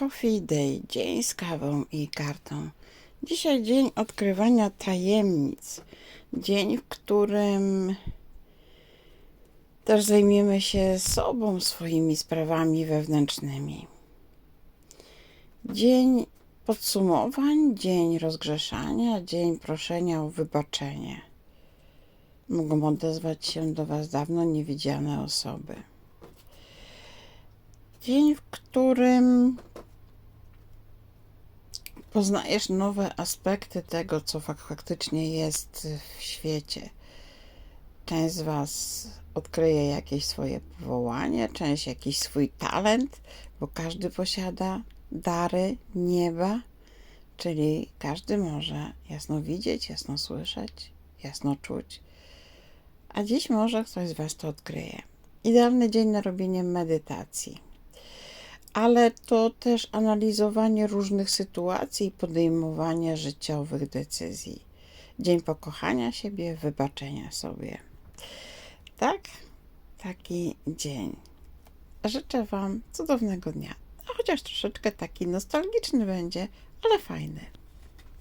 Coffee Day, dzień z kawą i kartą. Dzisiaj dzień odkrywania tajemnic. Dzień, w którym też zajmiemy się sobą, swoimi sprawami wewnętrznymi. Dzień podsumowań, dzień rozgrzeszania, dzień proszenia o wybaczenie. Mogą odezwać się do Was dawno niewidziane osoby. Dzień, w którym poznajesz nowe aspekty tego, co fak- faktycznie jest w świecie. Część z Was odkryje jakieś swoje powołanie, część jakiś swój talent, bo każdy posiada dary nieba, czyli każdy może jasno widzieć, jasno słyszeć, jasno czuć. A dziś może ktoś z Was to odkryje. Idealny dzień na robienie medytacji ale to też analizowanie różnych sytuacji i podejmowanie życiowych decyzji. Dzień pokochania siebie, wybaczenia sobie. Tak, taki dzień. Życzę Wam cudownego dnia. Chociaż troszeczkę taki nostalgiczny będzie, ale fajny.